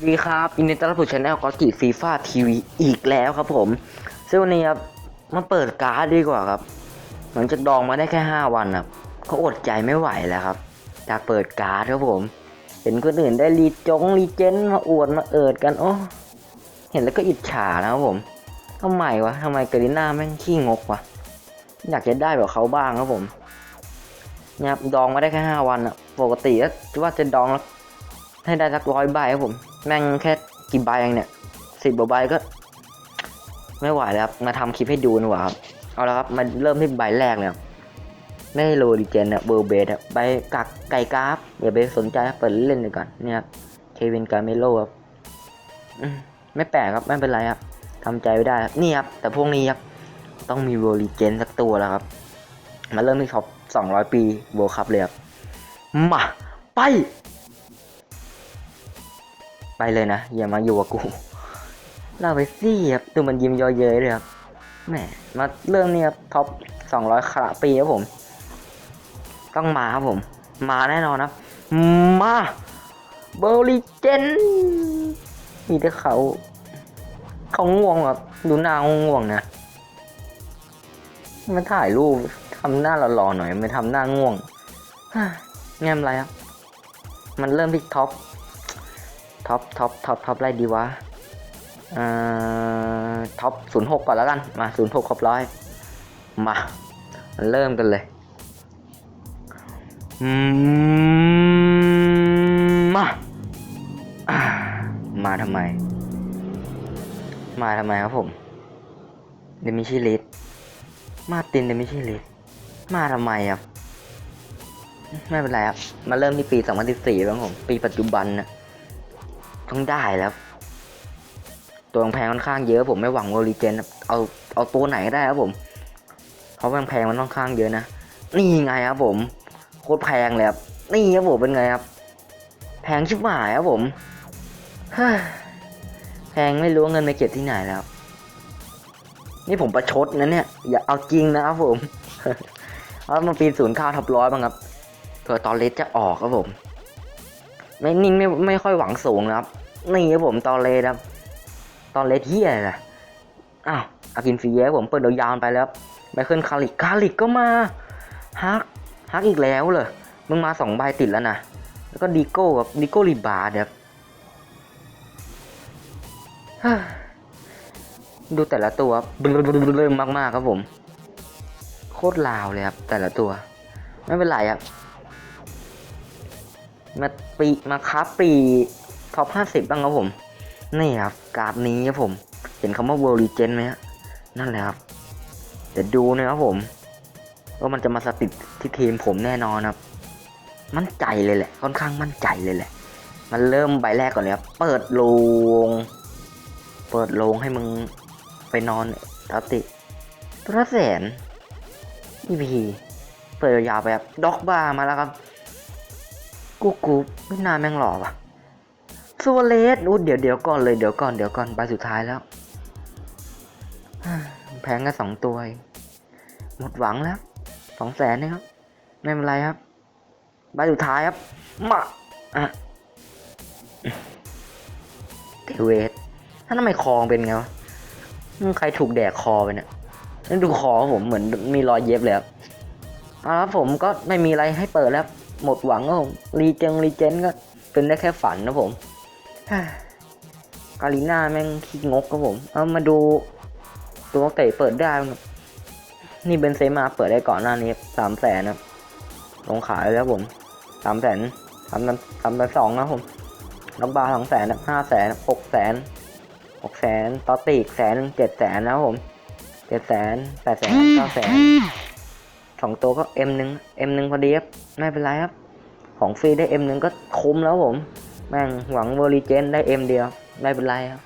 สวัสดีครับยินดีต้อนรับสู่ช anel ก็จิฟีฟ่าทีวีอีกแล้วครับผมซึ่งวันนี้ครับมาเปิดการ์ดดีกว่าครับ หลังจากดองมาได้แค่ 5 วันครับก็อดใจไม่ไหวแล้วครับอยากเปิดการ์ดครับผม เห็นคนอื่นได้รีจงรีเจนมาอวดมาเอิดกันโอ้เห็นแล้วก็อิจฉานะครับผมทำไมวะทำไมเกริน่าแม่งขี้งกวะอยากจะได้แบบเขาบ้างครับผมเนี่ยครับดองมาได้แค่ 5 วันอะปกติว่าจะดองแล้วให้ได้สักร้อยใบครับผม แม่งแค่กี่ใบเองเนี่ยสิบกว่าใบก็ ไม่ไหวแล้วครับ มาทำคลิปให้ดูดีกว่าครับ เอาละครับ มาเริ่มที่ใบแรกเลยครับไม่โลดิเจนอะเบอร์เบสอะใบกักไก่กราฟอย่าไปสนใจครับเปิดเล่นเลยก่อนเนี่ยครับเควินการเมโลครับไม่แปลกครับไม่เป็นไรครับทำใจไว้ได้ครับนี่ครับแต่พวกนี้ครับต้องมีโรลิเจนสักตัวแล้วครับ มาเริ่มที่ท็อป200 ปีโบคัพเลยครับมาไป ไปเลยนะอย่ามาอยู่กับกูเราไปสิครับดูมันยิ้มเยอะเย้ยเลยครับแหมมาเรื่องนี้ครับท็อป200คระปีครับผม ต้องมาครับผม มาแน่นอนครับ มาเบอร์ลิเจนมีแต่เขา เขาง่วงครับดูหน้าง่วงนะมาถ่ายรูปทำหน้าหล่อๆหน่อยไม่ทำหน้าง่วงแง่มไรครับ มันเริ่มที่ท็อป ท็อปท็อปท็อปท็อปอะไรดีวะเอ่อท็อปศูนย์หกก่อนแล้วกัน มาศูนย์หกครบร้อยมา เริ่มกันเลยมามาทำไม มาทำไมครับผมเดมิชิลิสมาตินเดมิชิลิสมาทำไมครับ ไม่เป็นไรครับ มาเริ่มที่ปี 2014แล้วครับผม ปีปัจจุบันนะ ต้องได้แล้ว ตัวแพงค่อนข้างเยอะผมไม่หวังโอริเจนเอาเอาตัวไหนก็ได้ครับผม เพราะแพงมันค่อนข้างเยอะนะ นี่ไงครับผมโคตรแพงเลยครับนี่ครับผมเป็นไงครับ แพงชิบหายครับผมฮแพงไม่รู้เงินไปเก็บที่ไหนแล้ว นี่ผมประชดนะเนี่ย อย่าเอาจริงนะครับผมเอามาปีศูนย์ข้าวทับร้อยบ้างครับเผื่อตอนเลสจะออกครับผม ไม่นิ่งไม่ไม่ค่อยหวังสูงนะครับ นี่ครับผมตอนเลสครับ ตอนเลสเฮียอะอ้าวอากินฟีเย่ผมเปิดดาวยาวไปแล้วไมเคิลคาริกคาริกก็มาฮักฮักอีกแล้วเลยมึงมาสองใบติดแล้วนะ แล้วก็ดีโก้กับดีโก้รีบาร์ครับดูแต่ละตัวเริ่มมากๆครับผม โคตรลาวเลยครับแต่ละตัว ไม่เป็นไรครับ มาปีมาคับปีท็อปห้าสิบบ้างครับผม นี่ครับการ์ดนี้ครับผม เห็นคำว่า World Legend ไหมฮะนั่นแหละครับ เดี๋ยวดูนะครับผมว่ามันจะมาสติดที่ทีมผมแน่นอนครับ มั่นใจเลยแหละ ค่อนข้างมั่นใจเลยแหละ มันเริ่มใบแรกก่อนเลยครับ เปิดโลง เปิดโลงให้มึงไปนอนแล้วติตัวละแสนอีพีเปิดยาวไปครับด็อกบาร์มาแล้วครับ กูกูไม่นาแม่งหล่อว่ะซัวเลสอู้เดี๋ยวเดี๋ยวก่อนเลยเดี๋ยวก่อนเดี๋ยวก่อนใบสุดท้ายแล้ว แพงแค่สองตัว หมดหวังแล้วสองแสนนะครับ ไม่เป็นไรครับ ใบสุดท้ายครับ มาอะเทเวสถ้าทำไมคองเป็นไงวะมึงใครถูกแดกคอไปเนี่ยนั่นดูคอผมเหมือนมีรอยเย็บเลยครับเอาละครับผมก็ไม่มีอะไรให้เปิดแล้ว หมดหวังก็ผมรีเจงรีเจนก็เป็นได้แค่ฝันนะผมฮ่ากาลิน่าแม่งขี้งกครับผม เอามาดูตัวเตะเปิดได้ครับนี่เบนเซมาเปิดได้ก่อนหน้านี้สามแสนครับลงขายแล้วผมสามแสนสามสามสองนะผมน้องบาสองแสนห้าแสนหกแสนหกแสนต่อตีอีกแสนเจ็ดแสนนะครับผมเจ็ดแสนแปดแสนเก้าแสน สองตัวก็เอ็มหนึ่งเอ็มหนึ่งพอดีครับไม่เป็นไรครับ ของฟรีได้เอ็มหนึ่งก็คุ้มแล้วผม แม่งหวังเวอร์ลิเจนได้เอ็มเดียวไม่เป็นไรครับ